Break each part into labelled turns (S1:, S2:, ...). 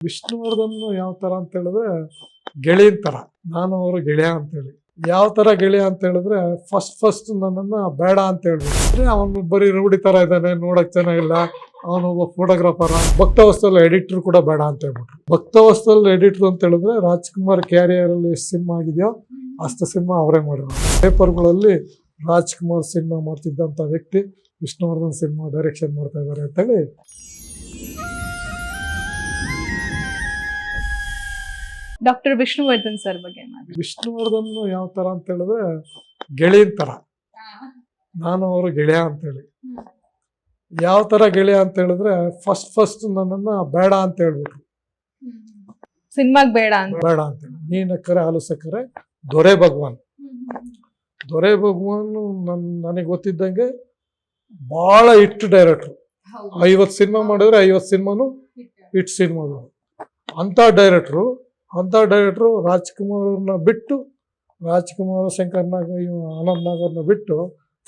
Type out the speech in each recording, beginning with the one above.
S1: ವಿಷ್ಣುವರ್ಧನ್ ಯಾವ ಥರ ಅಂತ ಹೇಳಿದ್ರೆ ಗೆಳೆಯನ್ ತರ ನಾನು ಅವರು ಗೆಳೆಯ ಅಂತೇಳಿ ಯಾವ ಥರ ಗೆಳೆಯ ಅಂತ ಹೇಳಿದ್ರೆ ಫಸ್ಟ್ ಫಸ್ಟ್ ನನ್ನನ್ನ ಬೇಡ ಅಂತ ಹೇಳ್ಬಿಟ್ಟು. ಅವನು ಬರೀ ರೂಢಿ ತರ ಇದ್ದಾನೆ, ನೋಡಕ್ ಚೆನ್ನಾಗಿಲ್ಲ. ಅವನೊಬ್ಬ ಫೋಟೋಗ್ರಾಫರ್ ಭಕ್ತವಸ್ತಲ್ಲಿ ಎಡಿಟರ್ ಕೂಡ ಬೇಡ ಅಂತ ಹೇಳ್ಬಿಟ್ರು. ಭಕ್ತವಸ್ತಲ್ಲಿ ಎಡಿಟರ್ ಅಂತ ಹೇಳಿದ್ರೆ ರಾಜ್ಕುಮಾರ್ ಕ್ಯಾರಿಯರಲ್ಲಿ ಎಷ್ಟು ಸಿನಿಮಾ ಆಗಿದೆಯೋ ಅಷ್ಟು ಸಿನಿಮಾ ಅವರೇ ಮಾಡಿರೋದು ಪೇಪರ್ಗಳಲ್ಲಿ ರಾಜ್ಕುಮಾರ್ ಸಿನಿಮಾ ಮಾಡ್ತಿದ್ದಂಥ ವ್ಯಕ್ತಿ ವಿಷ್ಣುವರ್ಧನ್ ಸಿನಿಮಾ ಡೈರೆಕ್ಷನ್ ಮಾಡ್ತಾ ಇದ್ದಾರೆ ಅಂತೇಳಿ
S2: ಡಾಕ್ಟರ್ ವಿಷ್ಣುವರ್ಧನ್ ಸರ್ ಬಗ್ಗೆ
S1: ವಿಷ್ಣುವರ್ಧನ್ ಯಾವ ತರ ಅಂತ ಹೇಳಿದ್ರೆ ಗೆಳೆಯನ್ ತರ. ನಾನು ಅವರು ಗೆಳೆಯ ಅಂತೇಳಿ ಯಾವ ತರ ಗೆಳೆಯ ಅಂತ ಹೇಳಿದ್ರೆ ಫಸ್ಟ್ ಫಸ್ಟ್ ನನ್ನನ್ನ ಬೇಡ ಅಂತ ಹೇಳ್ಬಿಟ್ರು.
S2: ಸಿನಿಮಾಗ್ ಬೇಡ ಅಂತ.
S1: ಬೇಡ ಅಂತೇಳಿ ನೀನಕ್ಕರೆ ಹಾಲು ಸಕ್ಕರೆ ದೊರೆ ಭಗವಾನ್. ದೊರೆ ಭಗವಾನ್ ನನ್ ನನಗೆ ಗೊತ್ತಿದ್ದಂಗೆ ಬಹಳ ಹಿಟ್ ಡೈರೆಕ್ಟ್ರು. ಐವತ್ತು ಸಿನಿಮಾ ಮಾಡಿದ್ರೆ ಐವತ್ತು ಸಿನಿಮಾನು ಹಿಟ್ ಸಿನಿಮಾಗಳು. ಅಂಥ ಡೈರೆಕ್ಟ್ರು ಅಂಥ ಡೈರೆಕ್ಟ್ರು ರಾಜ್ಕುಮಾರ್ನ ಬಿಟ್ಟು ರಾಜ್ಕುಮಾರ್ ಶಂಕರ್ ನಾಗ್ ಇವ ಆನಂದ್ ನಾಗರ್ನ ಬಿಟ್ಟು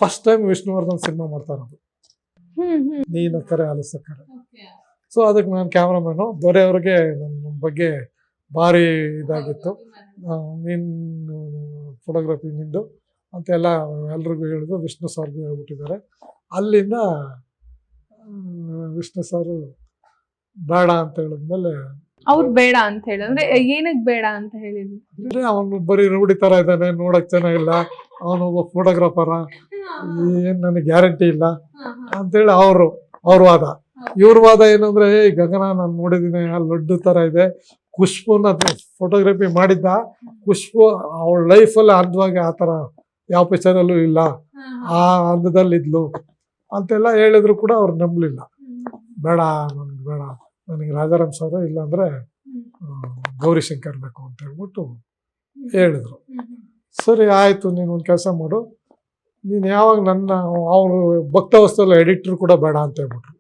S1: ಫಸ್ಟ್ ಟೈಮ್ ವಿಷ್ಣುವರ್ಧನ್ ಸಿನಿಮಾ ಮಾಡ್ತಾ ಇರೋದು ನೀನು ಕರೆ ಆಲಿಸ ಕರೆ ಸೊ ಅದಕ್ಕೆ ನಾನು ಕ್ಯಾಮ್ರಾಮನ್ನು ದೊರೆಯವ್ರಿಗೆ ನನ್ನ ಬಗ್ಗೆ ಭಾರಿ ಇದಾಗಿತ್ತು. ನಿನ್ನ ನೀನು ಫೋಟೋಗ್ರಫಿ ನಿಂದು ಅಂತೆಲ್ಲ ಎಲ್ರಿಗೂ ಹೇಳಿದ್ರು ವಿಷ್ಣು ಸರ್ಗೂ ಹೇಳ್ಬಿಟ್ಟಿದ್ದಾರೆ. ಅಲ್ಲಿಂದ ವಿಷ್ಣು ಸರ್ ಬೇಡ ಅಂತ ಹೇಳಿದ್ಮೇಲೆ
S2: ಅವ್ರು ಬೇಡ ಅಂತ ಹೇಳಿ. ಅಂದ್ರೆ ಏನಕ್ ಬೇಡ ಅಂತ ಹೇಳಿದ್ರು?
S1: ಅಂದ್ರೆ ಅವನು ಬರೀ ರೂಢಿ ತರ ಇದ್ದಾನೆ ನೋಡಕ್ ಚೆನ್ನಾಗಿಲ್ಲ. ಅವನು ಒಬ್ಬ ಫೋಟೋಗ್ರಾಫರ ಏನ್ ನನಗೆ ಗ್ಯಾರಂಟಿ ಇಲ್ಲ. ಅಂತೇಳಿ ಅವರು ಅವ್ರ ವಾದ. ಇವ್ರ ವಾದ ಏನಂದ್ರೆ ಏ ಗಗನ ನಾನು ನೋಡಿದ್ದೀನಿ ಅಲ್ಲಿ ಲಡ್ಡು ತರ ಇದೆ. ಖುಷ್ಬುನ ಫೋಟೋಗ್ರಫಿ ಮಾಡಿದ್ದ. ಖುಷ್ಬು ಅವಳ ಲೈಫಲ್ಲಿ ಅರ್ಧವಾಗಿ ಆ ಥರ ಯಾವ ಪಿಕ್ಚರಲ್ಲೂ ಇಲ್ಲ. ಆ ಅಂದದಲ್ಲಿ ಇದ್ಲು ಅಂತೆಲ್ಲ ಹೇಳಿದ್ರು ಕೂಡ ಅವ್ರು ನಂಬಲಿಲ್ಲ. ಬೇಡ ನನ್ಗೆ ಬೇಡ ನನಗೆ ರಾಜಾರಾಮ್ ಸಾವಿರ ಇಲ್ಲಾಂದ್ರೆ ಗೌರಿಶಂಕರ್ ಗೌರಿ ಶಂಕರ್ ಬೇಕು ಅಂತ ಹೇಳ್ಬಿಟ್ಟು ಹೇಳಿದ್ರು. ಸರಿ ಆಯಿತು ನೀನು ಒಂದು ಕೆಲಸ ಮಾಡು. ನೀನು ಯಾವಾಗ ನನ್ನ ಅವರು ಭಕ್ತವಸ್ತಲ್ ಎಡಿಟ್ರು ಕೂಡ ಬೇಡ ಅಂತ ಹೇಳ್ಬಿಟ್ರು.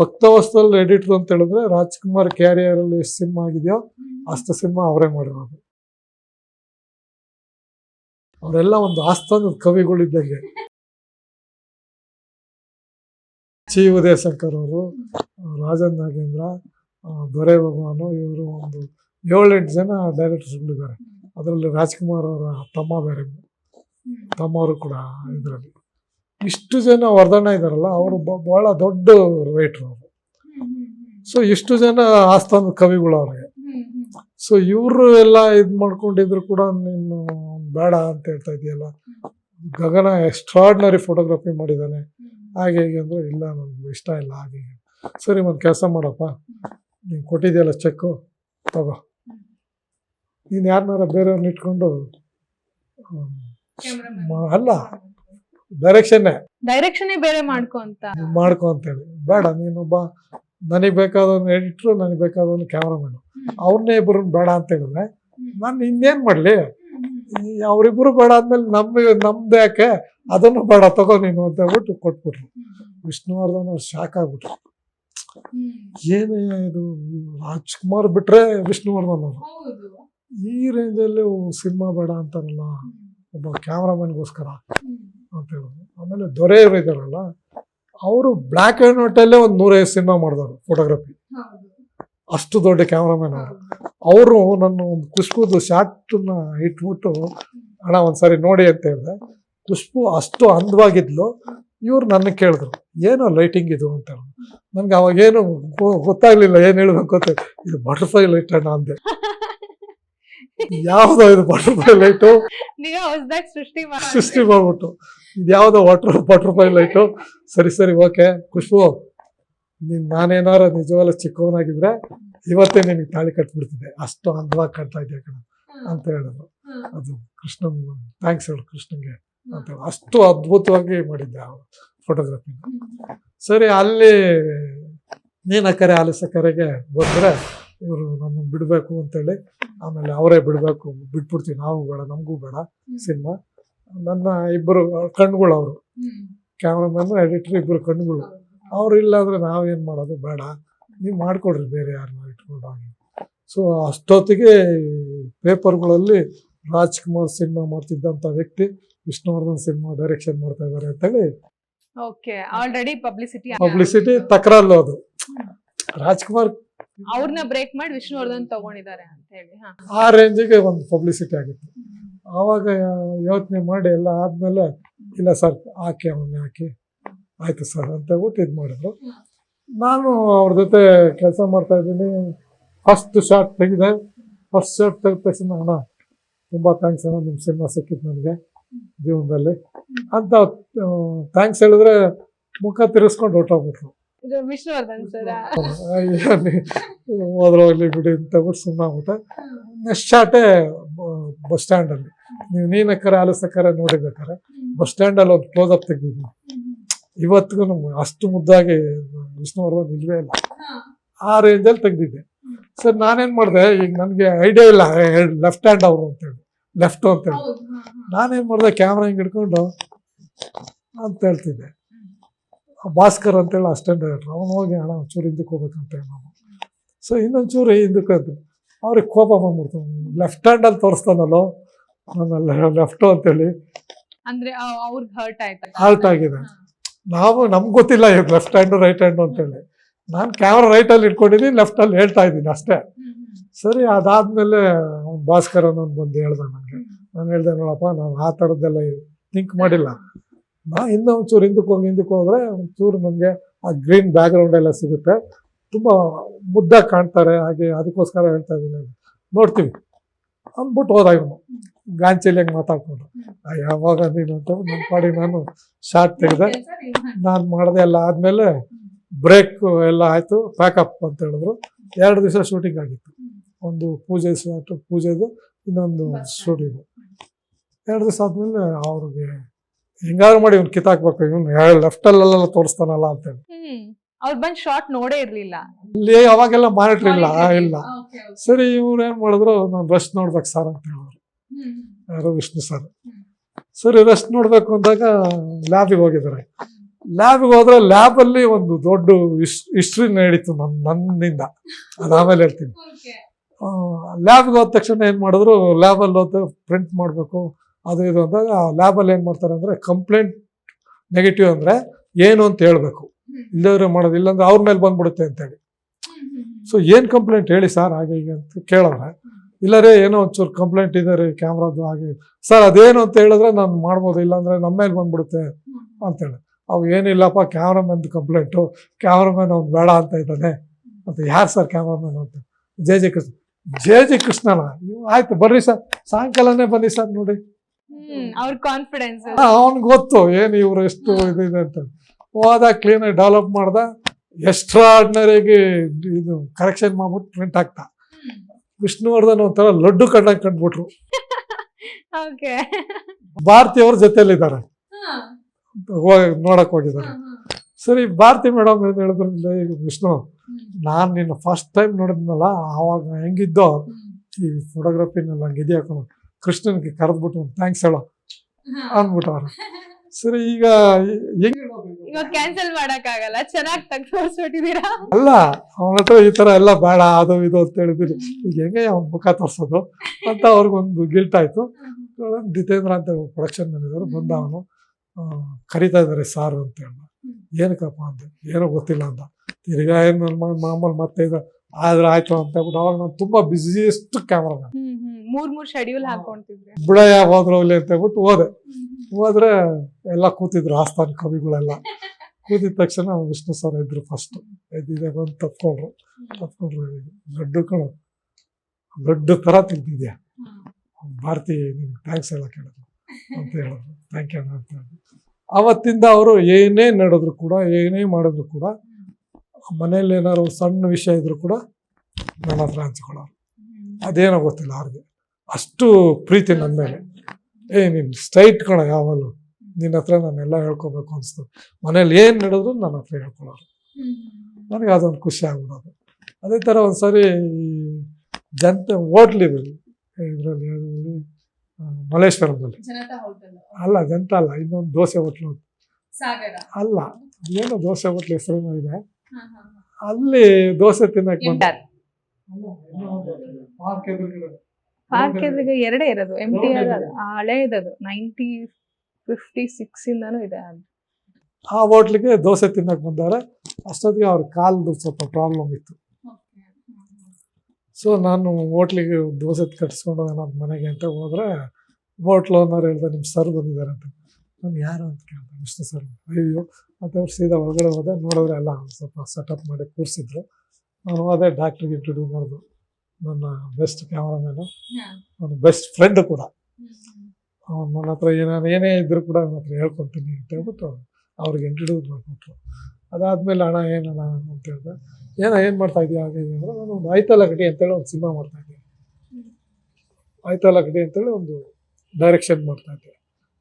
S1: ಭಕ್ತವಸ್ತಲ್ಲಿ ಎಡಿಟ್ರು ಅಂತ ಹೇಳಿದ್ರೆ ರಾಜ್ಕುಮಾರ್ ಕ್ಯಾರಿಯರಲ್ಲಿ ಎಷ್ಟು ಸಿನಿಮಾ ಆಗಿದೆಯೋ? ಅಷ್ಟು ಸಿನಿಮಾ ಅವರೇ ಮಾಡಿರೋದು. ಅವರೆಲ್ಲ ಒಂದು ಆಸ್ಥಾನದ ಕವಿಗಳಿದ್ದಂಗೆ. ಚಿ ಉದಯಶಂಕರ್ ಅವರು ರಾಜನ್ ನಾಗೇಂದ್ರ ದೊರೆ ಭಗವಾನು ಇವರು ಒಂದು ಏಳೆಂಟು ಜನ ಡೈರೆಕ್ಟರ್ಸ್ಗಳಿದ್ದಾರೆ ಅದರಲ್ಲಿ ರಾಜ್ಕುಮಾರ್ ಅವರ ತಮ್ಮ ಬೇರೆ, ತಮ್ಮವರು ಕೂಡ ಇದರಲ್ಲಿ. ಇಷ್ಟು ಜನ ವರ್ಧನ ಇದ್ದಾರಲ್ಲ, ಅವರು ಬಹಳ ದೊಡ್ಡ ರೈಟ್ರು ಅವರು. ಸೊ ಇಷ್ಟು ಜನ ಆಸ್ಥಾನದ ಕವಿಗಳು ಅವ್ರಿಗೆ. ಸೊ ಇವರು ಎಲ್ಲ ಇದು ಮಾಡ್ಕೊಂಡಿದ್ರು ಕೂಡ ನೀನು ಬೇಡ ಅಂತ ಹೇಳ್ತಾ ಇದೆಯಲ್ಲ. ಗಗನ ಎಕ್ಸ್ಟ್ರಾರ್ಡ್ನರಿ ಫೋಟೋಗ್ರಫಿ ಮಾಡಿದ್ದಾನೆ. ಹಾಗೆ ಹೀಗೆ ಅಂದರೆ ಇಲ್ಲ ನನಗೆ ಇಷ್ಟ ಇಲ್ಲ ಹಾಗೆ ಹೀಗೆ. ಸರಿ ಒಂದು ಕೆಲಸ ಮಾಡಪ್ಪ. ನೀನು ಕೊಟ್ಟಿದ್ಯಲ್ಲ ಚೆಕ್ಕು ತಗೋ. ನೀನು ಯಾರನ್ನಾರ ಬೇರೆಯವ್ರನ್ನ ಇಟ್ಕೊಂಡು ಅಲ್ಲ ಡೈರೆಕ್ಷನ್ನೇ
S2: ಡೈರೆಕ್ಷನ್ ಬೇರೆ ಮಾಡ್ಕೊ ಅಂತ.
S1: ಮಾಡ್ಕೊ ಅಂತೇಳಿ. ಬೇಡ ನೀನೊಬ್ಬ ನನಗೆ ಬೇಕಾದವನು ಎಡಿಟ್ರು ನನಗೆ ಬೇಕಾದವನು ಕ್ಯಾಮ್ರಾಮನ್ ಅವ್ರನ್ನೇ ಇಬ್ಬರು ಬೇಡ ಅಂತ ಹೇಳಿದ್ರೆ ನಾನು ಇನ್ನೇನು ಮಾಡಲಿ? ಅವರಿಬ್ಬರು ಬೇಡ ಆದ್ಮೇಲೆ ನಮ್ಮ ನಮ್ದು ಯಾಕೆ? ಅದನ್ನು ಬೇಡ ತಗೋ ನೀನು ಅಂತ ಹೇಳ್ಬಿಟ್ಟು ಕೊಟ್ಬಿಟ್ರು. ವಿಷ್ಣುವರ್ಧನ್ ಅವ್ರು ಶಾಕ್ ಆಗ್ಬಿಟ್ರು. ಏನೇ ಇದು ರಾಜ್ಕುಮಾರ್ ಬಿಟ್ರೆ ವಿಷ್ಣುವರ್ಧನ್ ಅವರು. ಈ ರೇಂಜಲ್ಲಿ ಸಿನಿಮಾ ಬೇಡ ಅಂತಾರಲ್ಲ ಒಬ್ಬ ಕ್ಯಾಮ್ರಾಮನ್ಗೋಸ್ಕರ ಅಂತ ಹೇಳಿದ್ರು. ಆಮೇಲೆ ದೊರೆ ಇದ್ದಾರಲ್ಲ ಅವರು ಬ್ಲ್ಯಾಕ್ ಆ್ಯಂಡ್ ವೈಟಲ್ಲೇ ಒಂದು ನೂರೈದು ಸಿನಿಮಾ ಮಾಡಿದವರು ಫೋಟೋಗ್ರಫಿ ಅಷ್ಟು ದೊಡ್ಡ ಕ್ಯಾಮ್ರಾಮನ್ ಅವರು. ಅವರು ನನ್ನ ಒಂದು ಖುಷ್ಬುದು ಶಾರ್ಟ್ನ ಇಟ್ಬಿಟ್ಟು ಅಣ್ಣ ಒಂದ್ಸರಿ ನೋಡಿ ಅಂತ ಹೇಳಿದೆ. ಖುಷ್ಬು ಅಷ್ಟು ಅಂದವಾಗಿದ್ಲು ಇವ್ರು ನನ್ನ ಕೇಳಿದ್ರು ಏನೋ ಲೈಟಿಂಗ್ ಇದು ಅಂತ ನನ್ಗೆ ಅವಾಗೇನು ಗೊತ್ತಾಗ್ಲಿಲ್ಲ ಏನು ಹೇಳ್ಬೇಕು ಅಂತ. ಇದು ಬಟರ್ಫ್ಲೈ ಲೈಟ್ ಅಣ್ಣ ಅಂದೆ. ಯಾವ್ದೋ ಇದು ಬಟರ್ಫ್ಲೈ ಲೈಟು
S2: ಸೃಷ್ಟಿ
S1: ಮಾಡ್ಬಿಟ್ಟು. ಇದು ಯಾವುದೋ ವಾಟರ್ ಬಟರ್ಫ್ಲೈ ಲೈಟು ಸರಿ ಸರಿ ಓಕೆ. ಖುಷ್ಬು ನೀನ್ ನಾನೇನಾರ ನಿಜವಾಗ್ಲೂ ಚಿಕ್ಕವನಾಗಿದ್ರೆ ಇವತ್ತೇ ನಿನಗೆ ತಾಳಿ ಕಟ್ಬಿಡ್ತಿದ್ದೆ. ಅಷ್ಟು ಅಂದವಾಗಿ ಕಾಣ್ತಾ ಇದೆಯಾ ಕಣ? ಅಂತ ಹೇಳೋದು ಅದು ಕೃಷ್ಣ ಥ್ಯಾಂಕ್ಸ್ ಹೇಳು ಕೃಷ್ಣನ್ಗೆ ಅಂತ ಅಷ್ಟು ಅದ್ಭುತವಾಗಿ ಮಾಡಿದ್ದೆ ಅವರು ಫೋಟೋಗ್ರಫಿ ಸರಿ ಅಲ್ಲಿ ನೀನ ಕರೆ ಆಲಸ ಕರೆಗೆ ಬಂದರೆ ಇವರು ನಮ್ಮನ್ನು ಬಿಡಬೇಕು ಅಂತೇಳಿ ಆಮೇಲೆ ಅವರೇ ಬಿಡಬೇಕು. ಬಿಟ್ಬಿಡ್ತೀವಿ. ನಾವು ಬೇಡ ನಮಗೂ ಬೇಡ ಸಿನಿಮಾ. ನನ್ನ ಇಬ್ಬರು ಕಣ್ಗಳು ಅವರು. ಕ್ಯಾಮ್ರಾಮನ್ ಎಡಿಟರ್ ಇಬ್ಬರು ಕಣ್ಗಳು ಅವ್ರು ಇಲ್ಲಾಂದ್ರೆ ನಾವೇನು ಮಾಡೋದು? ಬೇಡ. ನೀವು ಮಾಡಿಕೊಡ್ರಿ ಬೇರೆ ಯಾರನ್ನ ಇಟ್ಕೊಂಡು ಹಾಗೆ. ಸೊ ಅಷ್ಟೊತ್ತಿಗೆ ಪೇಪರ್ಗಳಲ್ಲಿ ರಾಜ್ಕುಮಾರ್ ಸಿನಿಮಾ ಮಾಡ್ತಿದ್ದಂಥ ವ್ಯಕ್ತಿ ವಿಷ್ಣುವರ್ಧನ್ ಸಿನಿಮಾ ಡೈರೆಕ್ಷನ್ ಮಾಡ್ತಾ ಇದ್ದಾರೆ ಅಂತೇಳಿ
S2: ಓಕೆ ಆಲ್ರೆಡಿ ಪಬ್ಲಿಸಿಟಿ
S1: ಪಬ್ಲಿಸಿಟಿ ತಕರಾರು ಅದು. ರಾಜ್ಕುಮಾರ್
S2: ಅವ್ರನ್ನ ಬ್ರೇಕ್ ಮಾಡಿ ವಿಷ್ಣುವರ್ಧನ್ ತಗೊಂಡಿದ್ದಾರೆ ಅಂತ ಹೇಳಿ
S1: ಆ ರೇಂಜಿಗೆ ಒಂದು ಪಬ್ಲಿಸಿಟಿ ಆಗಿತ್ತು. ಆವಾಗ ಯೋಚನೆ ಮಾಡಿ ಎಲ್ಲ ಆದಮೇಲೆ ಇಲ್ಲ ಸರ್ ಹಾಕಿ ಅವನ್ನ ಹಾಕಿ ಆಯ್ತು ಸರ್ ಅಂತ ಹೇಳ್ಬಿಟ್ಟು ಇದು ಮಾಡಿದ್ರು. ನಾನು ಅವ್ರ ಜೊತೆ ಕೆಲಸ ಮಾಡ್ತಾ ಇದ್ದೀನಿ. ಫಸ್ಟ್ ಶಾರ್ಟ್ ತೆಗೆದೆ. ಫಸ್ಟ್ ಶಾರ್ಟ್ ತೆಗೆದ ತಕ್ಷಣ ಅಣ್ಣ ತುಂಬ ಥ್ಯಾಂಕ್ಸ್ ಅಣ್ಣ ನಿಮ್ಮ ಸಿನಿಮಾ ಸಿಕ್ಕಿತ್ತು ನನಗೆ ಜೀವನದಲ್ಲಿ. ಅಂತ ಥ್ಯಾಂಕ್ಸ್ ಹೇಳಿದ್ರೆ ಮುಖ ತಿರ್ಸ್ಕೊಂಡು
S2: ಹೊಟ್ಟೋಗ್ಬಿಟ್ರು ವಿಷ್ಣುವರ್ಧನ್ ಸರ್.
S1: ಹೋದ್ರೆ ಹೋಗ್ಲಿ ಬಿಡಿ ಅಂತ ಬಿಟ್ಟು ಸುಮ್ಮನೆ ಆಗ್ಬಿಟ್ಟೆ. ನೆಕ್ಸ್ಟ್ ಶಾರ್ಟೇ ಬಸ್ ಸ್ಟ್ಯಾಂಡಲ್ಲಿ ನೀವು ನೀನಕ್ಕರೆ ಆಲಸಕ್ಕರೆ ನೋಡಿರ್ಬೇಕಾರೆ ಬಸ್ ಸ್ಟ್ಯಾಂಡಲ್ಲಿ ಒಂದು ಕ್ಲೋಸ್ ಅಪ್ ತೆಗ್ದಿದ್ವಿ ಇವತ್ತಿಗೂ ಅಷ್ಟು ಮುದ್ದಾಗಿ ವಿಷ್ಣುವರ್ಧನ್ ಇಲ್ವೇ ಇಲ್ಲ. ಆ ರೇಂಜಲ್ಲಿ ತೆಗೆದಿದ್ದೆ. ಸರ್ ನಾನೇನು ಮಾಡಿದೆ ಈಗ ನನಗೆ ಐಡಿಯಾ ಇಲ್ಲ ಲೆಫ್ಟ್ ಹ್ಯಾಂಡ್ ಅವರು ಅಂತೇಳಿ ಲೆಫ್ಟ್ ಅಂತೇಳಿ ನಾನೇನು ಮಾಡಿದೆ ಕ್ಯಾಮ್ರಾ ಹಿಂಗೆ ಹಿಡ್ಕೊಂಡು ಅಂತ ಹೇಳ್ತಿದ್ದೆ. ಭಾಸ್ಕರ್ ಅಂತೇಳಿ ಅಸ್ಟೆಂಟ್ ಡೈರೆಕ್ಟ್ರ್ ಅವನು ಹೋಗಿ ಅಣ್ಣ ಒಂಚೂರು ಹಿಂದಕ್ಕೆ ಹೋಗ್ಬೇಕಂತ ಹೇಳಿ ನಾನು. ಸೊ ಇನ್ನೊಂಚೂರು ಹಿಂದಕ್ಕೆ ಅಂತ ಅವ್ರಿಗೆ ಕೋಪ ಬಂದ್ಬಿಡ್ತು. ಲೆಫ್ಟ್ ಹ್ಯಾಂಡಲ್ಲಿ ತೋರಿಸ್ತಾನಲ್ಲೋ ನಾನು ಲೆಫ್ಟು ಅಂತೇಳಿ
S2: ಅಂದ್ರೆ ಅವ್ರಿಗೆ ಹರ್ಟ್
S1: ಆಗಿದೆ. ನಾವು ನಮ್ಗೆ ಗೊತ್ತಿಲ್ಲ ಇವಾಗ ಲೆಫ್ಟ್ ಹ್ಯಾಂಡು ರೈಟ್ ಹ್ಯಾಂಡು ಅಂತೇಳಿ. ನಾನು ಕ್ಯಾಮ್ರಾ ರೈಟಲ್ಲಿ ಇಟ್ಕೊಂಡಿದ್ದೀನಿ ಲೆಫ್ಟಲ್ಲಿ ಹೇಳ್ತಾ ಇದ್ದೀನಿ ಅಷ್ಟೇ. ಸರಿ, ಅದಾದಮೇಲೆ ಅವ್ನು ಭಾಸ್ಕರ್ ಅನ್ನೋನು ಬಂದು ಹೇಳ್ದೆ ನನಗೆ. ನಾನು ಹೇಳ್ದೆ, ನೋಡಪ್ಪ, ನಾನು ಆ ಥರದ್ದೆಲ್ಲ ಥಿಂಕ್ ಮಾಡಿಲ್ಲ. ನಾ ಇನ್ನೂ ಒಂಚೂರು ಹಿಂದಕ್ಕೆ ಹೋಗಿ, ಹಿಂದಕ್ಕೆ ಹೋದರೆ ಒಂಚೂರು ನನಗೆ ಆ ಗ್ರೀನ್ ಬ್ಯಾಕ್ಗ್ರೌಂಡ್ ಎಲ್ಲ ಸಿಗುತ್ತೆ. ತುಂಬ ಮುದ್ದಾಗಿ ಕಾಣ್ತಾರೆ, ಹಾಗೆ ಅದಕ್ಕೋಸ್ಕರ ಹೇಳ್ತಾ ಇದ್ದೀನಿ. ನೋಡ್ತೀವಿ. ಅಂದ್ಬಿಟ್ಟು ಹೋದ ಇವನು ಗಾಂಚಲಿ ಹಂಗೆ ಮಾತಾಡ್ಕೊಂಡು ಯಾವಾಗ ನೀನು ಅಂತ ನನ್ನ ಪಾಡಿ ನಾನು ಶಾರ್ಟ್ ತೆಗೆದೆ, ನಾನು ಮಾಡಿದೆ ಎಲ್ಲ ಆದಮೇಲೆ ಬ್ರೇಕ್ ಎಲ್ಲ ಆಯಿತು ಪ್ಯಾಕಪ್ ಅಂತ ಹೇಳಿದ್ರು. ಎರಡು ದಿವಸ ಶೂಟಿಂಗ್ ಆಗಿತ್ತು. ಒಂದು ಪೂಜೆ ಶಾರ್ಟ್ ಪೂಜೆದು ಇನ್ನೊಂದು ಶೂಟಿಂಗು ಎರಡು ದಿವಸ ಆದಮೇಲೆ ಅವ್ರಿಗೆ, ಹೆಂಗಾದ್ರು ಮಾಡಿ ಇವ್ನು ಕಿತ್ತಾಕ್ಬೇಕು, ಇವ್ನು ಲೆಫ್ಟಲ್ಲೆಲ್ಲ ತೋರಿಸ್ತಾನಲ್ಲ ಅಂತೇಳಿ
S2: ಅವ್ರು ಬಂದ್ ಶಾರ್ಟ್ ನೋಡೇ ಇರ್ಲಿಲ್ಲ.
S1: ಇಲ್ಲಿ ಅವಾಗೆಲ್ಲ ಮಾನಿಟರ್ ಇಲ್ಲ. ಇಲ್ಲ ಸರಿ ಇವ್ರು ಏನು ಮಾಡಿದ್ರು ನಾನು ರಶ್ ನೋಡ್ಬೇಕು ಸರ್ ಅಂತ ಹೇಳಿದ್ರು. ಯಾರು ವಿಷ್ಣು ಸರ್ ಸರಿ ರೆಸ್ಟ್ ನೋಡ್ಬೇಕು ಅಂದಾಗ ಲ್ಯಾಬಿಗೆ ಹೋಗಿದ್ದಾರೆ. ಲ್ಯಾಬಿಗೆ ಹೋದ್ರೆ ಲ್ಯಾಬಲ್ಲಿ ಒಂದು ದೊಡ್ಡ ಹಿಸ್ಟ್ರಿ ನಡೀತು ನನ್ನ ನನ್ನಿಂದ. ಅದು ಆಮೇಲೆ ಹೇಳ್ತೀನಿ. ಲ್ಯಾಬ್ಗೆ ಹೋದ ತಕ್ಷಣ ಏನು ಮಾಡಿದ್ರು ಲ್ಯಾಬಲ್ಲಿ ಹೋದ ಪ್ರಿಂಟ್ ಮಾಡಬೇಕು ಅದು ಇದು ಅಂದಾಗ ಲ್ಯಾಬಲ್ಲಿ ಏನು ಮಾಡ್ತಾರೆ ಅಂದರೆ ಕಂಪ್ಲೇಂಟ್ ನೆಗೆಟಿವ್ ಅಂದರೆ ಏನು ಅಂತ ಹೇಳ್ಬೇಕು. ಇಲ್ಲದ್ರೆ ಮಾಡೋದು ಇಲ್ಲಾಂದ್ರೆ ಅವ್ರ ಮೇಲೆ ಬಂದ್ಬಿಡುತ್ತೆ ಅಂತೇಳಿ. ಸೊ ಏನು ಕಂಪ್ಲೇಂಟ್ ಹೇಳಿ ಸರ್ ಹಾಗೆ ಹೀಗೆ ಅಂತ ಕೇಳೋಣ ಇಲ್ಲರೇ ಏನೋ ಒಂಚೂರು ಕಂಪ್ಲೇಂಟ್ ಇದೆ ರೀ ಕ್ಯಾಮ್ರಾದು ಹಾಗೆ. ಸರ್ ಅದೇನು ಅಂತ ಹೇಳಿದ್ರೆ ನಾನು ಮಾಡ್ಬೋದು ಇಲ್ಲಾಂದ್ರೆ ನಮ್ಮ ಮೇಲೆ ಬಂದ್ಬಿಡುತ್ತೆ ಅಂತೇಳಿ. ಅವು ಏನಿಲ್ಲಪ್ಪ ಕ್ಯಾಮ್ರಾಮನ್ದು ಕಂಪ್ಲೇಂಟು ಕ್ಯಾಮ್ರಾಮನ್ ಅವ್ನು ಬೇಡ ಅಂತ ಇದ್ದಾನೆ. ಅಂತ ಯಾರು ಸರ್ ಕ್ಯಾಮ್ರಾಮನ್ ಅಂತ? J J Krishna. J J ಕೃಷ್ಣನ? ಆಯ್ತು ಬರ್ರಿ ಸರ್ ಸಾಯಂಕಾಲನೇ ಬನ್ನಿ ಸರ್ ನೋಡಿ.
S2: ಅವ್ರ ಕಾನ್ಫಿಡೆನ್ಸ್
S1: ಅವನಿಗೆ ಗೊತ್ತು ಏನು ಇವ್ರು ಎಷ್ಟು ಇದೆ ಅಂತ. ಹೋದ ಕ್ಲೀನಾಗಿ ಡೆವಲಪ್ ಮಾಡ್ದ ಎಕ್ಸ್ಟ್ರಾರ್ಡಿನರಿಗೆ ಇದು ಕರೆಕ್ಷನ್ ಮಾಡ್ಬಿಟ್ಟು ಪ್ರಿಂಟ್ ಹಾಕ್ತಾ. ವಿಷ್ಣುವರ್ಧನ್ ಒಂಥರ ಲಡ್ಡು ಕಂಡಂಗೆ ಕಂಡ್ಬಿಟ್ರು.
S2: ಓಕೆ
S1: ಭಾರತಿ ಅವ್ರ ಜೊತೆಲಿದ್ದಾರೆ ಹೋಗಿ ನೋಡಕ್ ಹೋಗಿದ್ದಾರೆ. ಸರಿ ಭಾರತಿ ಮೇಡಮ್ ಏನು ಹೇಳಿದ್ರು ಈಗ ವಿಷ್ಣು ನಾನು ನಿನ್ನ ಫಸ್ಟ್ ಟೈಮ್ ನೋಡಿದ್ನಲ್ಲ ಆವಾಗ ಹೆಂಗಿದ್ದೋ ಈ ಫೋಟೋಗ್ರಫಿನಲ್ಲಿ ಹಂಗಿದೆಯಾ ಹಾಕೊಂಡು ಕೃಷ್ಣನ್ಗೆ ಕರೆದ್ಬಿಟ್ಟು ಥ್ಯಾಂಕ್ಸ್ ಹೇಳೋ. ಅಂದ್ಬಿಟ್ಟವ್ರು. ಸರಿ ಈಗ
S2: ಇವಾಗ ಕ್ಯಾನ್ಸಲ್ ಮಾಡಕ್ ಆಗಲ್ಲ ಚೆನ್ನಾಗಿ ತೆಗ್ದು
S1: ಅಲ್ಲ ಅವನ ಹತ್ರ ಈ ತರ ಎಲ್ಲ ಬೇಡ ಅದು ಇದು ಅಂತ ಹೇಳಿದ್ರಿ. ಈಗ ಹೆಂಗೆ ಅವ್ನ ಮುಖ ತೋರ್ಸೋದು? ಅಂತ ಅವ್ರಿಗೊಂದು ಗಿಲ್ಟ್ ಆಯ್ತು. ಜಿತೇಂದ್ರ ಅಂತ ಪ್ರೊಡಕ್ಷನ್ ಮ್ಯಾನೇಜರ್ ಬಂದ ಅವನು ಕರಿತಾ ಇದ್ದಾರೆ ಸಾರು ಅಂತ ಹೇಳ ಏನಕ್ಕಪ್ಪ ಅಂತ ಏನೋ ಗೊತ್ತಿಲ್ಲ ಅಂತ. ತಿರ್ಗಾ ಏನು ನನ್ನ ಮಾಮೂಲು ಮತ್ತೆ ಇದು ಆದ್ರೆ ಆಯ್ತು ಅಂತ ಹೇಳ್ಬಿಟ್ಟು ಅವಾಗ ನಾನು ತುಂಬಾ ಬ್ಯುಸಿಯೆಸ್ಟ್
S2: ಹ್ಮ್ ಮೂರ್ ಮೂರ್ ಶೆಡ್ಯೂಲ್ ಹಾಕೊಂತಿದ್ರಿ
S1: ಬಿಡ ಹೋದ್ರು ಅಂತ ಹೇಳ್ಬಿಟ್ಟು ಹೋದೆ. ಹೋದ್ರೆ ಎಲ್ಲ ಕೂತಿದ್ರು ಆಸ್ಥಾನ ಕವಿಗಳೆಲ್ಲ. ಕೂತಿದ ತಕ್ಷಣ ವಿಷ್ಣು ಸರ್ ಇದ್ರು ಫಸ್ಟ್ ಎದ್ದಿದೆ ಬಂದು ತಪ್ಕೊಂಡ್ರು ತಪ್ಕೊಂಡ್ರು ಲಡ್ಡು ಕಣು ಲಡ್ಡು ಥರ ತಿಂತಿದ್ಯಾ ಭಾರತಿ ನಿಮ್ಗೆ ಥ್ಯಾಂಕ್ಸ್ ಎಲ್ಲ ಕೇಳಿದ್ರು ಅಂತ ಹೇಳಿದ್ರು. ಥ್ಯಾಂಕ್ ಯು ಅಂತ ಹೇಳಿದ್ರು. ಅವತ್ತಿಂದ ಅವರು ಏನೇ ನಡೆದ್ರು ಕೂಡ ಏನೇ ಮಾಡಿದ್ರು ಕೂಡ ಮನೇಲಿ ಏನಾದ್ರು ಸಣ್ಣ ವಿಷಯ ಇದ್ರು ಕೂಡ ನನ್ನ ಹತ್ರ ಹಂಚ್ಕೊಳ್ಳೋರು. ಅದೇನೋ ಗೊತ್ತಿಲ್ಲ ಅವ್ರಿಗೆ. ಅಷ್ಟು ಪ್ರೀತಿ ನನ್ನ ಮೇಲೆ. ಏ ನೀನು ಸ್ಟ್ರೈಟ್ ಕಣ ಯಾವಾಗಲೂ. ನಿನ್ನ ಹತ್ರ ನಾನೆಲ್ಲ ಹೇಳ್ಕೊಬೇಕು ಅನಿಸ್ತು. ಮನೇಲಿ ಏನು ನಡೆದ್ರು ನನ್ನ ಹತ್ರ ಹೇಳ್ಕೊಳ್ಳೋರು ನನಗೆ ಅದೊಂದು ಖುಷಿ ಆಗ್ಬಿಡೋದು. ಅದೇ ಥರ ಒಂದ್ಸರಿ ಜನತೆ ಈ ಜಂತ ಹೋಟ್ಲಿದೆ ಇದರಲ್ಲಿ ಮಲ್ಲೇಶ್ವರದಲ್ಲಿ.
S2: ಜನತಾ
S1: ಅಲ್ಲ. ಜನತ ಅಲ್ಲ ಇನ್ನೊಂದು ದೋಸೆ ಹೋಟ್ಲು
S2: ಸಾಗರ.
S1: ಅಲ್ಲ ಏನೋ ದೋಸೆ ಹೋಟ್ಲು ಹೆಸರು ಇದೆ. ಅಲ್ಲಿ ದೋಸೆ ತಿನ್ನಕ್ಕೆ ಬಂದ.
S2: ಪಾರ್ಕ್ ಎರಡೇ ಇರೋದು. ಎಂ ಟಿ ಆರ್ ಹಳೇದದು ನೈಂಟಿ ಫಿಫ್ಟಿ ಸಿಕ್ಸ್ ಇಂದಾನು ಇದೆ ಅದು
S1: ಆ ಹೋಟ್ಲಿಗೆ ದೋಸೆ ತಿನ್ನಕ್ಕೆ ಬಂದಾರೆ ಅಷ್ಟೊತ್ತಿಗೆ ಅವ್ರ ಕಾಲ್ದು ಸ್ವಲ್ಪ ಪ್ರಾಬ್ಲಮ್ ಇತ್ತು. ಸೊ ನಾನು ಹೋಟ್ಲಿಗೆ ದೋಸೆ ಕಟ್ಸ್ಕೊಂಡು ಏನಾದ್ರು ಮನೆಗೆ ಅಂತ ಹೋದ್ರೆ ಹೋಟ್ಲ್ ಓನರ್ ಹೇಳ್ದೆ ನಿಮ್ಮ ಸರ್ ಬಂದಿದ್ದಾರೆ ಅಂತ. ನಾನು ಯಾರು? ಅಂತ ಕೇಳ್ದೆ ವಿಷ್ಣು ಸರ್ ಅಯ್ಯೋ ಮತ್ತೆ ಅವ್ರು ಸೀದಾ ಒಳಗಡೆ ಹೋದೆ ನೋಡಿದ್ರೆ ಎಲ್ಲ ಸ್ವಲ್ಪ ಸೆಟಪ್ ಮಾಡಿ ಕೂರಿಸಿದ್ರು. ನಾನು ಅದೇ ಡಾಕ್ಟ್ರಿಗೆ ಇಂಟ್ರೊಡ್ಯೂ ಮಾಡಿದ್ರು ನನ್ನ ಬೆಸ್ಟ್ ಕ್ಯಾಮ್ರಾಮ್ಯಾನು ನನ್ನ ಬೆಸ್ಟ್ ಫ್ರೆಂಡ್ ಕೂಡ. ನನ್ನ ಹತ್ರ ಏನಾರು ಏನೇ ಇದ್ರು ಕೂಡ ನನ್ನ ಹತ್ರ ಹೇಳ್ಕೊತೀನಿ ಅಂತ ಹೇಳ್ಬಿಟ್ಟು ಅವ್ರಿಗೆ ಇಂಟ್ರೊಡ್ಯೂಸ್ ಮಾಡಿಕೊಟ್ರು ಅದಾದಮೇಲೆ ಅಣ್ಣ ಏನಣ್ಣ ಅಂತ ಹೇಳಿದೆ ಏನೋ ಏನು ಮಾಡ್ತಾ ಇದೆಯಾ? ಹಾಗೆ ಅಂದರೆ ನಾನು ಒಂದು ಆಯ್ತಲ್ಲ ಅಂತ ಅಂತೇಳಿ ಒಂದು ಸಿನಿಮಾ ಮಾಡ್ತಾ ಇದ್ದೆ. ಆಯ್ತಲ್ಲ ಅಂತ ಅಂತೇಳಿ ಒಂದು ಡೈರೆಕ್ಷನ್ ಮಾಡ್ತಾ ಇದ್ದೆ.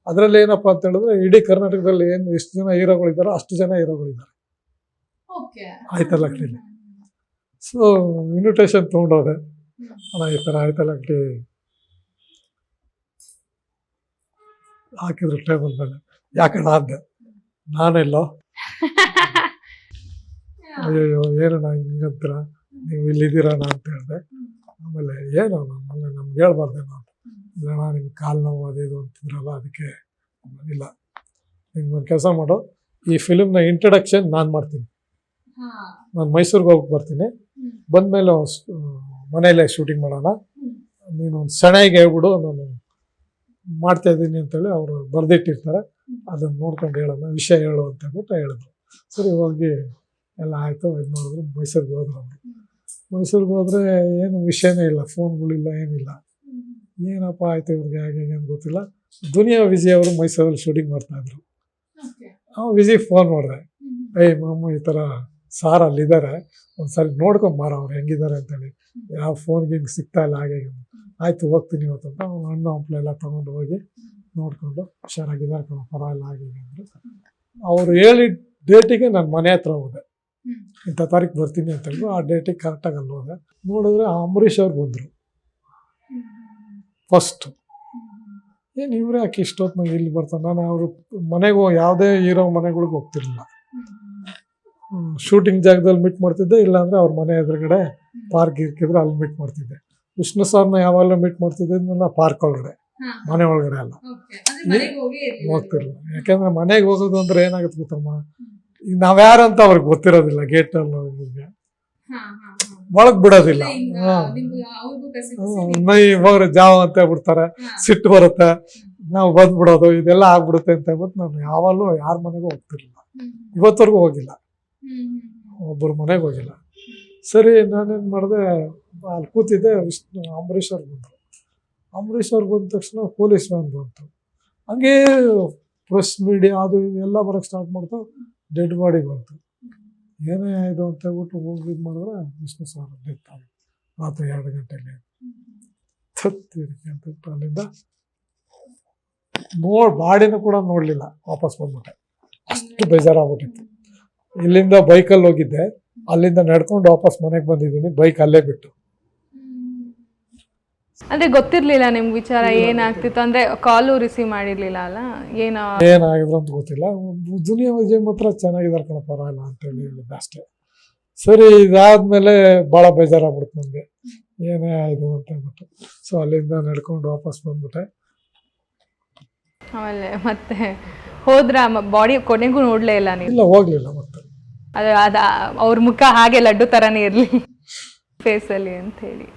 S1: ಅದರಲ್ಲಿ ಏನಪ್ಪ ಅಂತ ಹೇಳಿದ್ರೆ ಇಡೀ ಕರ್ನಾಟಕದಲ್ಲಿ ಏನು ಎಷ್ಟು ಜನ ಹೀರೋಗಳಿದ್ದಾರೋ ಅಷ್ಟು ಜನ ಹೀರೋಗಳಿದ್ದಾರೆ ಆಯ್ತಲ್ಲ ಕಟಿಲಿ ಸೊ ಇನ್ವಿಟೇಷನ್ ತೊಗೊಂಡೋದೆ. ಅಣ್ಣ ಈ ಥರ ಆಯ್ತಲ್ಲ ಕಟಿ ಹಾಕಿದ್ರು ಟೇಬಲ್ ಮೇಲೆ. ಯಾಕಣ್ಣ ಅಂದೆ ನಾನೆಲ್ಲೋ? ಅಯ್ಯೋ ಏನಣ್ಣ ಹಿಂಗಂತೀರ? ನೀವು ಇಲ್ಲಿದ್ದೀರಣ್ಣ ಅಂತ ಹೇಳಿದೆ. ಆಮೇಲೆ ಏನು ಆಮೇಲೆ ನಮ್ಗೆ ಹೇಳ್ಬಾರ್ದೇನೋ ಅಂತ. ಇಲ್ಲಣ್ಣ ನಿಮ್ಗೆ ಕಾಲು ನೋವು ಅದು ಇದು ಅಂತಿದ್ರಲ್ಲ ಅದಕ್ಕೆ ಇಲ್ಲ. ನಿಮ್ಗೆ ಒಂದು ಕೆಲಸ ಮಾಡು. ಈ ಫಿಲ್ಮ್ನ ಇಂಟ್ರಡಕ್ಷನ್ ನಾನು ಮಾಡ್ತೀನಿ. ನಾನು ಮೈಸೂರಿಗೆ ಹೋಗಿ ಬರ್ತೀನಿ. ಬಂದಮೇಲೆ ಮನೆಯಲ್ಲೇ ಶೂಟಿಂಗ್ ಮಾಡೋಣ. ನೀನು ಒಂದು ಸೆಣೆಗೆ ಹೇಳ್ಬಿಡು ನಾನು ಮಾಡ್ತಾ ಇದ್ದೀನಿ ಅಂತೇಳಿ ಅವರು ಬರೆದಿಟ್ಟಿರ್ತಾರೆ. ಅದನ್ನು ನೋಡ್ಕೊಂಡು ಹೇಳೋಣ ವಿಷಯ ಹೇಳು ಅಂತ ಹೇಳ್ಬಿಟ್ಟು ಹೇಳಿದ್ರು. ಸರಿ ಹೋಗಿ ಎಲ್ಲ ಆಯಿತು ಇದು ಮಾಡಿದ್ರು ಮೈಸೂರಿಗೆ ಹೋದ್ರು ಅವರು. ಮೈಸೂರಿಗೆ ಹೋದರೆ ಏನು ವಿಷಯನೇ ಇಲ್ಲ ಫೋನ್ಗಳಿಲ್ಲ ಏನಿಲ್ಲ. ಏನಪ್ಪ ಆಯ್ತು ಇವ್ರಿಗೆ ಹಾಗೆ ಏನು ಗೊತ್ತಿಲ್ಲ. ದುನಿಯಾ ವಿಜಯ್ ಅವರು ಮೈಸೂರಲ್ಲಿ ಶೂಟಿಂಗ್ ಮಾಡ್ತಾಯಿದ್ರು ಅವ್ನು ವಿಜಯ್ ಫೋನ್ ಮಾಡಿದೆ. ಏಯ್ ಮಾಮು ಈ ಥರ ಸಾರ್ ಅಲ್ಲಿದ್ದಾರೆ. ಒಂದ್ಸರಿ ನೋಡ್ಕೊಂಬಾರ ಅವ್ರು ಹೆಂಗಿದ್ದಾರೆ ಅಂತೇಳಿ. ಯಾವ ಫೋನ್ಗೆ ಹಿಂಗೆ ಸಿಗ್ತಾ ಇಲ್ಲ ಹಾಗೆ. ಆಯ್ತು, ಹೋಗ್ತೀನಿ ಇವತ್ತು ಅಂತ ಅವ್ನು ಹಣ್ಣು ಹಂಪ್ಲೆಲ್ಲ ತೊಗೊಂಡು ಹೋಗಿ ನೋಡಿಕೊಂಡು ಹುಷಾರಾಗಿದ್ದಾರೆ ಕಣೋ, ಪರವಾಗಿಲ್ಲ ಆಗಿದೆ ಅಂದರೆ. ಅಂದರು ಅವ್ರು ಹೇಳಿದ ಡೇಟಿಗೆ ನಾನು ಮನೆ ಹತ್ರ ಹೋದೆ. ಇಂಥ ತಾರೀಕು ಬರ್ತೀನಿ ಅಂತ ಹೇಳಿದ್ರು. ಆ ಡೇಟಿಗೆ ಕರೆಕ್ಟಾಗಿ ಅಲ್ಲಿ ಹೋದೆ. ನೋಡಿದ್ರೆ ಅಂಬರೀಷ್ ಅವ್ರು ಬಂದರು. ಫಸ್ಟು ಏನು ಇವರೇ ಯಾಕೆ ಇಷ್ಟೊತ್ತಿನಾಗ ಇಲ್ಲಿ ಬರ್ತಾರೆ? ನಾನು ಅವರು ಮನೆಗೆ ಯಾವುದೇ ಹೀರೋ ಮನೆಗಳಿಗೆ ಹೋಗ್ತಿರ್ಲಿಲ್ಲ. ಶೂಟಿಂಗ್ ಜಾಗದಲ್ಲಿ ಮೀಟ್ ಮಾಡ್ತಿದ್ದೆ, ಇಲ್ಲಾಂದರೆ ಅವ್ರ ಮನೆ ಎದುರುಗಡೆ ಪಾರ್ಕ್ ಇರ್ಕಿದ್ರೆ ಅಲ್ಲಿ ಮೀಟ್ ಮಾಡ್ತಿದ್ದೆ. ವಿಷ್ಣು ಸರ್ನ ಯಾವಾಗಲೂ ಮೀಟ್ ಮಾಡ್ತಿದ್ದೆ ನನ್ನ ಪಾರ್ಕ್ ಒಳಗಡೆ ಮನೆ ಒಳಗಡೆ ಅಲ್ಲ. ಹೋಗ್ತಿರ್ಲಿಲ್ಲ. ಯಾಕೆಂದ್ರೆ ಮನೆಗೆ ಹೋಗೋದು ಅಂದ್ರೆ ಏನಾಗುತ್ತೆ ಗೊತ್ತಮ್ಮ? ಈಗ ನಾವ್ಯಾರು ಅಂತ ಅವ್ರಿಗೆ ಗೊತ್ತಿರೋದಿಲ್ಲ ಗೇಟ್ ಅಲ್ಲಿ ಒಳಗ್ ಬಿಡೋದಿಲ್ಲ. ಜಾವ ಅಂತ ಬಿಡ್ತಾರೆ ಸಿಟ್ಟು ಬರುತ್ತೆ ನಾವು ಬಂದ್ಬಿಡೋದು ಇದೆಲ್ಲ ಆಗ್ಬಿಡುತ್ತೆ ಅಂತ ಹೇಳ್ಬಿಟ್ಟು ನಾನು ಯಾವಾಗಲೂ ಯಾರ ಮನೆಗೂ ಹೋಗ್ತಿರ್ಲಿಲ್ಲ. ಇವತ್ತವರೆಗೂ ಹೋಗಿಲ್ಲ. ಒಬ್ಬರ ಮನೆಗೆ ಹೋಗಿಲ್ಲ. ಸರಿ, ನಾನೇನು ಮಾಡಿದೆ, ಅಲ್ಲಿ ಕೂತಿದ್ದೆ, ವಿಷ್ಣು, ಅಂಬರೀಷ್ ಅವ್ರು ಬಂದರು. ಅಂಬರೀಷ್ ಅವ್ರು ಬಂದ ತಕ್ಷಣ ಪೊಲೀಸ್ ವ್ಯಾನ್ ಬಂತು. ಹಂಗೆ ಪ್ರೆಸ್ ಮೀಡಿಯಾ, ಅದು ಎಲ್ಲ ಬರೋಕ್ಕೆ ಸ್ಟಾರ್ಟ್ ಮಾಡ್ತು, ಡೆಡ್ ಬಾಡಿ ಬಂತು. ಏನೇ ಇದು ಅಂತ ಹೇಳ್ಬಿಟ್ಟು ಹೋಗಿ ಇದು ಮಾಡಿದ್ರೆ ವಿಷ್ಣು ಸರ್ ಡೆತ್ ರಾತ್ರಿ ಎರಡು ಗಂಟೆಗೆ ತತ್ತಿರಿಕೆ ಅಂತ ಅಲ್ಲಿಂದ. ನೋಡ್ ಬಾಡಿನೂ ಕೂಡ ನೋಡಲಿಲ್ಲ, ವಾಪಸ್ ಬಂದ್ಬಿಟ್ಟೆ. ಅಷ್ಟು ಬೇಜಾರಾಗ್ಬಿಟ್ಟಿತ್ತು. ಇಲ್ಲಿಂದ ಬೈಕಲ್ಲಿ ಹೋಗಿದ್ದೆ. ಅಲ್ಲಿಂದ ನಡ್ಕೊಂಡು ವಾಪಸ್ ಮನೆಗೆ ಬಂದಿದ್ದೀನಿ ಬೈಕ್ ಅಲ್ಲೇ ಬಿಟ್ಟು.
S2: ಅಂದ್ರೆ ಗೊತ್ತಿರ್ಲಿಲ್ಲ ನಿಮ್ಗೆ ವಿಚಾರ ಏನಾಗ್ತಿತ್ತು? ಅಂದ್ರೆ ಕಾಲು ರಿಸೀವ್ ಮಾಡಿರ್ಲಿಲ್ಲ ಅಲ್ಲ? ಏನ?
S1: ಏನಾಗಿದ್ರು ಅಂತ ಗೊತ್ತಿಲ್ಲ. ದುನಿಯಾ ವಿಜಯ್ ಮಾತ್ರ ಚೆನ್ನಾಗಿದ್ದಾರೆ ಕಣ ಪರವಾಗಿಲ್ಲ ಅಂತೇಳಿ ಹೇಳಿದ್ದೆ ಅಷ್ಟೇ. ಸರಿ ಇದಾದ್ಮೇಲೆ ಭಾಳ ಬೇಜಾರಾಗ್ಬಿಡ್ತು ನನಗೆ ಏನೇ ಆಯಿತು ಅಂತ ಹೇಳ್ಬಿಟ್ಟು. ಸೊ ಅಲ್ಲಿಂದ ನಡ್ಕೊಂಡು ವಾಪಸ್ ಬಂದ್ಬಿಟ್ಟೆ.
S2: ಆಮೇಲೆ ಮತ್ತೆ ಹೋದ್ರ? ಬಾಡಿ ಕೊನೆಗೂ ನೋಡ್ಲೇ ಇಲ್ಲ ನೀವು?
S1: ಇಲ್ಲ ಹೋಗ್ಲಿಲ್ಲ ಮತ್ತೆ.
S2: ಅದು ಅದ ಅವ್ರ ಮುಖ ಹಾಗೆ ಲಡ್ಡು ತರಾನೇ ಇರ್ಲಿ. ಫೇಸಲ್ಲಿ ಅಂತ ಹೇಳಿ.